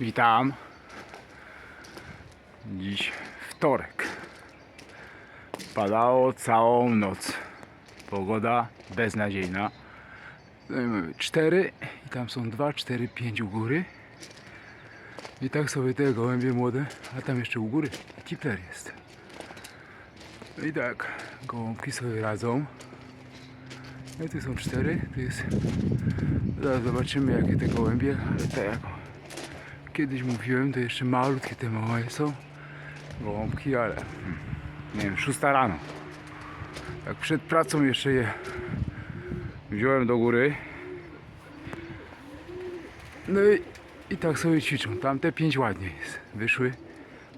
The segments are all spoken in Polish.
Witam. Dziś wtorek. Padało całą noc. Pogoda beznadziejna. No i mamy cztery i tam są dwa, cztery, pięć u góry. I tak sobie te gołębie młode, a tam jeszcze u góry kipler jest. No i tak, gołąbki sobie radzą. No i tu są cztery, tu jest... Zaraz zobaczymy jakie te gołębie, ale tak jak kiedyś mówiłem, to jeszcze malutkie te małe są gołąbki, ale hmm, nie wiem, szósta rano. Tak przed pracą jeszcze je wziąłem do góry. No i, i tak sobie ćwiczą. Tamte pięć ładnie jest. Wyszły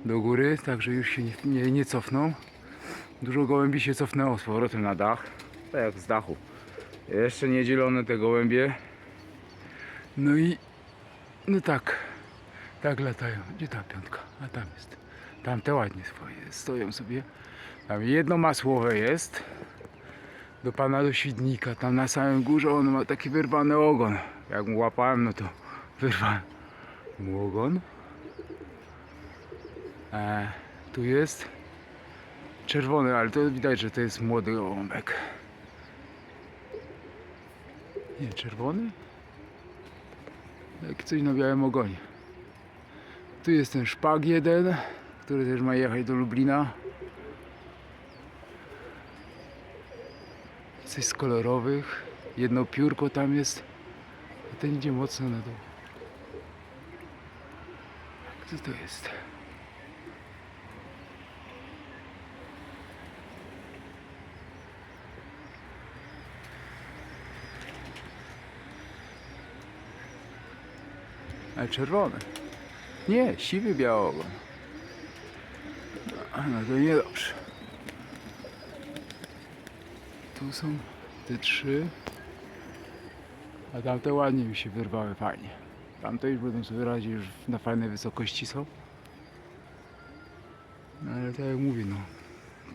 do góry, także już się nie, nie, nie cofną. Dużo gołębi się cofnęło z powrotem na dach. Tak jak z dachu. Jeszcze nie dzielone te gołębie. No i no tak. Tak latają. Gdzie ta piątka? A tam jest. Tam te ładnie swoje stoją sobie. Tam jedno masłowe jest. Do pana do Świdnika. Tam na samym górze on ma taki wyrwany ogon. Jak mu łapałem, no to wyrwałem mu ogon. E, tu jest czerwony, ale to widać, że to jest młody gołąbek. Nie, czerwony? Jak coś na białym ogonie. Tu jest ten szpag jeden, który też ma jechać do Lublina. Coś z kolorowych. Jedno piórko tam jest. A ten idzie mocno na dół. Co to jest? Ale czerwony. Nie, siwy białogon. No, to niedobrze. Tu są te trzy. A tamte ładnie mi się wyrwały fajnie. Tamte już będą sobie radzić, już na fajnej wysokości są. No ale tak jak mówię, no.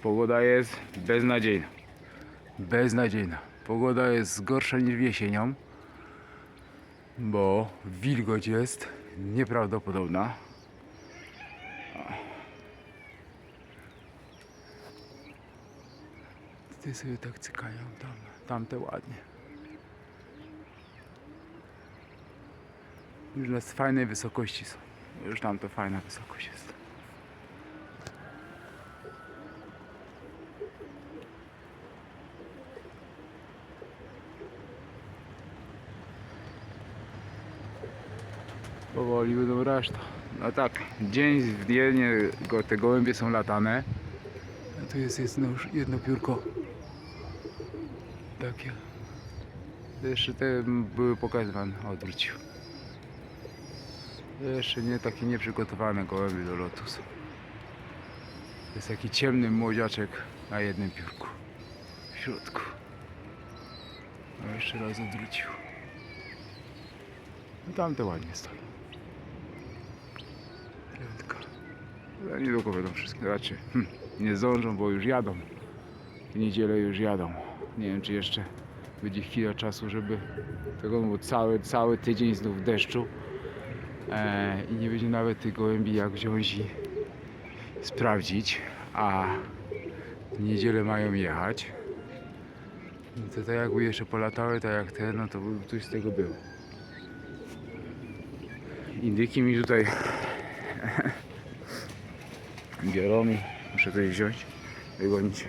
Pogoda jest beznadziejna. Beznadziejna. Pogoda jest gorsza niż jesienią bo wilgoć jest nieprawdopodobna. Tutaj sobie tak cykają, tam, tamte ładnie. Już na fajnej wysokości są. Już tam to fajna wysokość jest. Powoli będą reszta. No tak, dzień w dzień go- te gołębie są latane. A tu jest jedno, już jedno piórko. Takie. Jeszcze te były pokazywane. Odwrócił. Jeszcze nie takie nieprzygotowane gołębie do lotu są. To jest taki ciemny młodziaczek na jednym piórku. W środku. No jeszcze raz odwrócił. No tamte ładnie stoją. Piątka. Ale niedługo będą wszystkie raczej. Hm, nie zdążą, bo już jadą. W niedzielę już jadą. Nie wiem, czy jeszcze będzie chwila czasu, żeby tego, bo cały, cały tydzień znów deszczu. E, I nie będzie nawet tych gołębi jak wziąć i sprawdzić. A w niedzielę mają jechać. No To tak jakby jeszcze polatały, tak jak te, no to by coś z tego było. Indyki mi tutaj biorą i muszę coś wziąć, wygonić.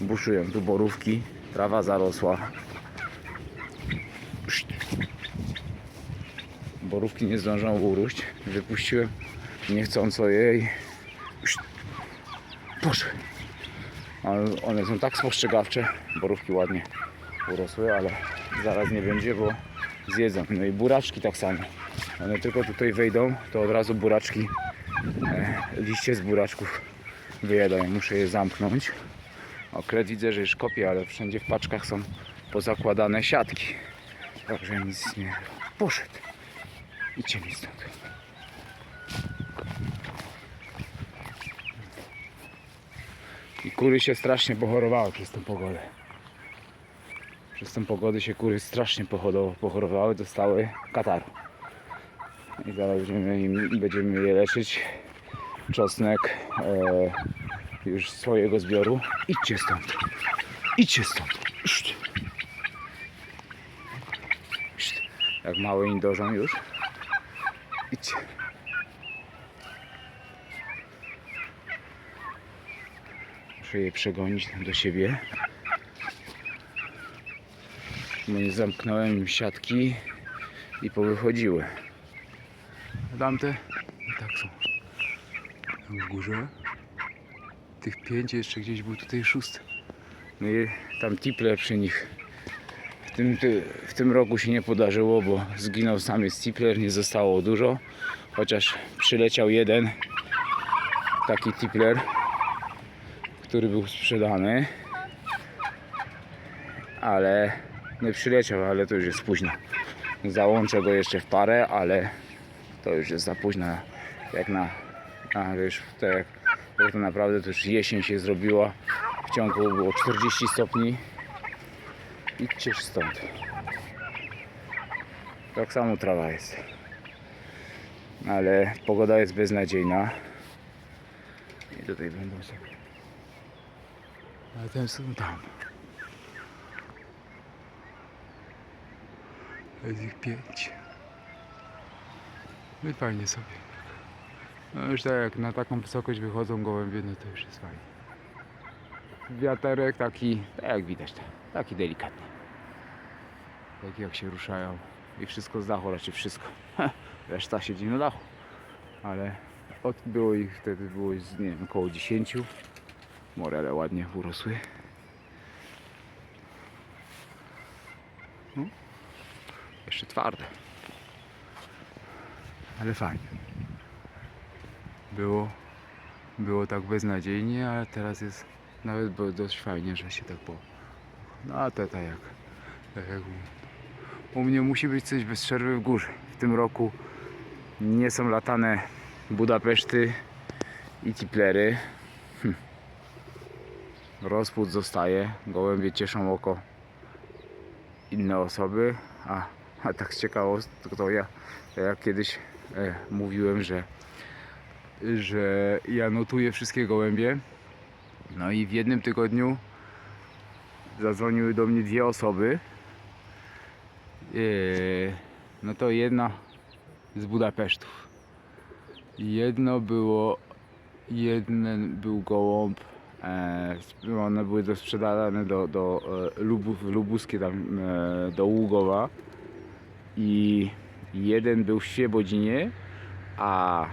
Buszują tu borówki, trawa zarosła. Borówki nie zdążą uróść. Wypuściłem niechcąco jej. Poszły. One są tak spostrzegawcze. Borówki ładnie urosły, ale zaraz nie będzie, bo zjedzą. No i buraczki tak samo. One tylko tutaj wejdą, to od razu buraczki, e, liście z buraczków wyjadają. Muszę je zamknąć. O, kret widzę, że już kopie, ale wszędzie w paczkach są pozakładane siatki. Także nic nie... Poszedł. Idźcie mi stąd. I kury się strasznie pochorowały przez tę pogodę. Przez tę pogodę się kury strasznie pochorowały, dostały kataru. I zaraz będziemy, im, będziemy je leczyć. Czosnek e, już swojego zbioru. Idźcie stąd. Idźcie stąd. Szt. Szt. Jak małe indożą już. Idźcie. Muszę je przegonić do siebie. Bo nie zamknąłem siatki i powychodziły. Tamte i tak są. Tam w górze. Tych pięć jeszcze gdzieś był tutaj szósty. No i tam tipler przy nich. W tym, ty- w tym roku się nie podarzyło, bo zginął samiec tipler, nie zostało dużo. Chociaż przyleciał jeden taki tipler, który był sprzedany. Ale nie przyleciał, ale to już jest późno. Załączę go jeszcze w parę, ale to już jest za późno. Jak na, a już tak to naprawdę to już jesień się zrobiła. W ciągu było 40 stopni. Idźcie stąd. Tak samo trawa jest. Ale pogoda jest beznadziejna. I tutaj będą sobie. Ale ten są tam. Jest ich pięć. No i fajnie sobie. No już tak jak na taką wysokość wychodzą gołębie, no to już jest fajnie. Wiaterek taki, tak jak widać, taki delikatny. Taki jak się ruszają. I wszystko z dachu, raczej wszystko. Reszta siedzi na dachu. Ale od, było ich wtedy było z, nie wiem, około 10. Morele ładnie urosły. No. Jeszcze twarde. Ale fajnie. Było, było tak beznadziejnie, ale teraz jest nawet dość fajnie, że się tak było. No a to tak jak, tak jak u mnie musi być coś bez przerwy w górze. W tym roku nie są latane Budapeszty i Tiplery. Hm. Rozpód zostaje, gołębie cieszą oko inne osoby, a, a tak z to, ja, ja kiedyś e, mówiłem, że, że ja notuję wszystkie gołębie. No i w jednym tygodniu zadzwoniły do mnie dwie osoby. E, no to jedna z Budapesztów. Jedno było, jeden był gołąb, e, one były do sprzedane do, do e, Lubów, lubuskie tam e, do Ługowa i jeden był w Świebodzinie, a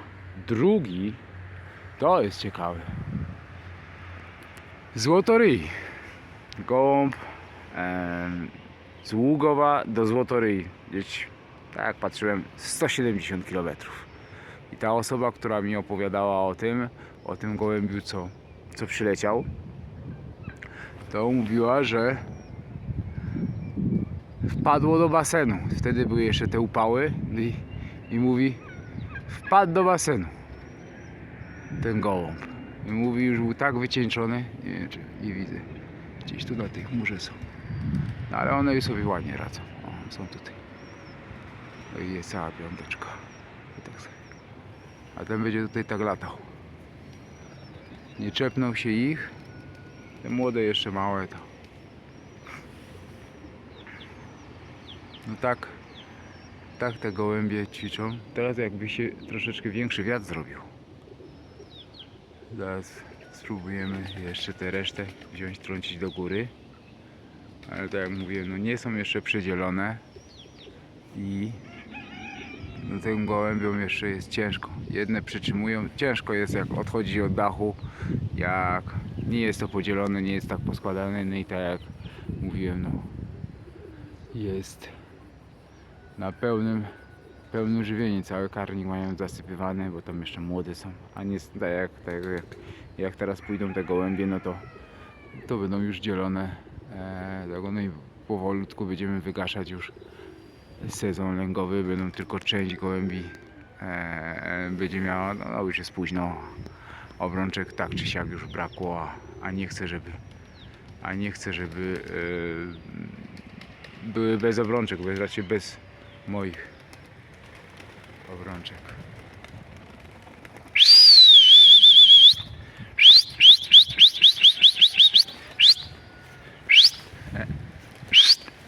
drugi to jest ciekawe. Złotoryj. Gołąb em, z Ługowa do Złotoryi. Gdzieś, tak patrzyłem, 170 km. I ta osoba, która mi opowiadała o tym, o tym gołębiu, co, co przyleciał, to mówiła, że wpadło do basenu. Wtedy były jeszcze te upały i, i mówi, wpadł do basenu ten gołąb. I mówi, już był tak wycieńczony, nie wiem czy nie widzę, gdzieś tu na tej chmurze są. No, ale one już sobie ładnie radzą. O, są tutaj. No i jest cała piąteczka. Tak. A ten będzie tutaj tak latał. Nie czepnął się ich. Te młode jeszcze małe to. No tak, tak te gołębie ćwiczą. Teraz jakby się troszeczkę większy wiatr zrobił. Zaraz spróbujemy jeszcze tę resztę wziąć, trącić do góry. Ale tak jak mówiłem, no nie są jeszcze przedzielone i no tym gołębiom jeszcze jest ciężko. Jedne przytrzymują, ciężko jest jak odchodzi od dachu, jak nie jest to podzielone, nie jest tak poskładane, no i tak jak mówiłem, no jest na pełnym pełnym żywieniu, cały karnik mają zasypywany, bo tam jeszcze młode są, a nie tak jak, tak jak, teraz pójdą te gołębie, no to to będą już dzielone e, no i powolutku będziemy wygaszać już sezon lęgowy, będą tylko część gołębi e, będzie miała, no, no już jest późno, obrączek tak czy siak już brakło, a, a nie chcę, żeby a nie chcę, żeby e, były bez obrączek, raczej bez moich obrączek.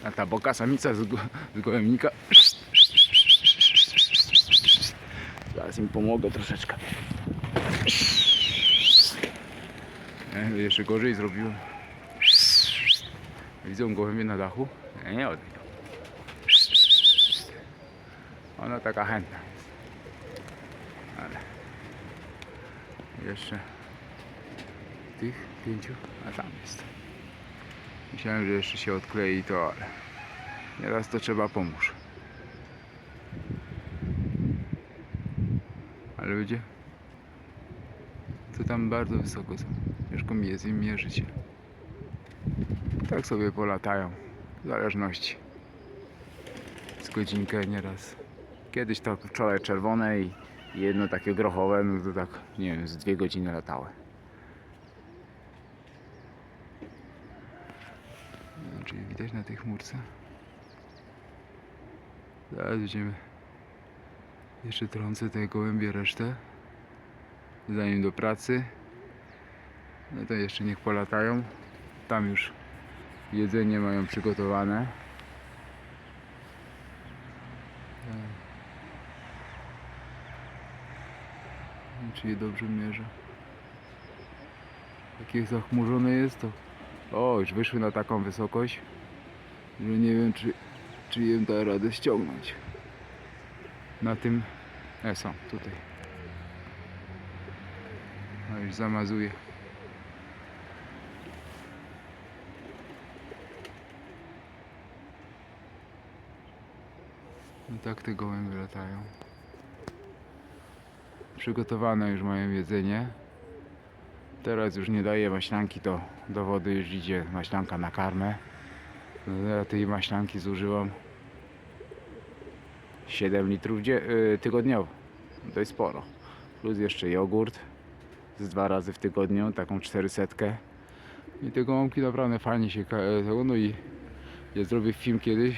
A ta boka samica z, go- z gołębnika. Zaraz im pomogę troszeczkę. Nie, jeszcze gorzej zrobiłem. Widzą gołębie na dachu? Nie, nie odejdą. Ona taka chętna jest. Ale jeszcze tych pięciu, a tam jest. Myślałem, że jeszcze się odklei to, ale nieraz to trzeba pomóż. Ale ludzie, to tam bardzo wysoko są. Ciężko mi jest im mierzyć. Tak sobie polatają, w zależności. Z godzinkę nieraz. Kiedyś to wczoraj czerwone i jedno takie grochowe, no to tak, nie wiem, z dwie godziny latały. Nie wiem, czy je widać na tej chmurce. Zaraz będziemy jeszcze trącę tej gołębie resztę. Zanim do pracy. No to jeszcze niech polatają. Tam już jedzenie mają przygotowane. Nie wiem, czy je dobrze mierzę. Jakie zachmurzone jest to. O, już wyszły na taką wysokość, że nie wiem, czy, czy jem da radę ściągnąć. Na tym. E, są, tutaj. A już zamazuje. No tak te gołębie latają. Przygotowane już mają jedzenie. Teraz już nie daję maślanki, to do wody już idzie maślanka na karmę. No, Ja tej maślanki zużyłam 7 litrów y, tygodniowo. To jest sporo. Plus jeszcze jogurt z dwa razy w tygodniu, taką 400. I te gołąbki naprawdę fajnie się ka- tego, no i ja zrobię film kiedyś,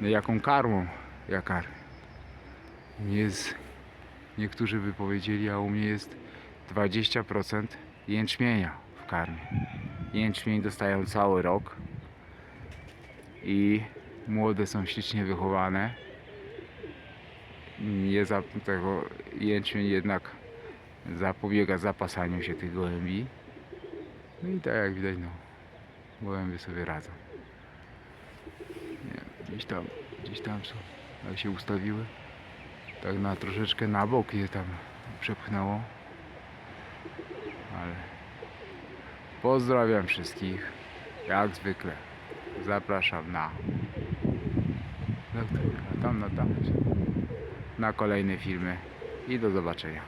no jaką karmą ja karmię. Jest, niektórzy by powiedzieli, a u mnie jest 20% jęczmienia w karmie. Jęczmień dostają cały rok i młode są ślicznie wychowane. Nie za tego jęczmień jednak zapobiega zapasaniu się tych gołębi. No i tak jak widać, no, gołębie sobie radzą. Nie, gdzieś tam, gdzieś tam są, jak się ustawiły. Tak na troszeczkę na bok je tam przepchnęło. Ale pozdrawiam wszystkich. Jak zwykle. Zapraszam na. Na tam, na tam. Na kolejne filmy i do zobaczenia.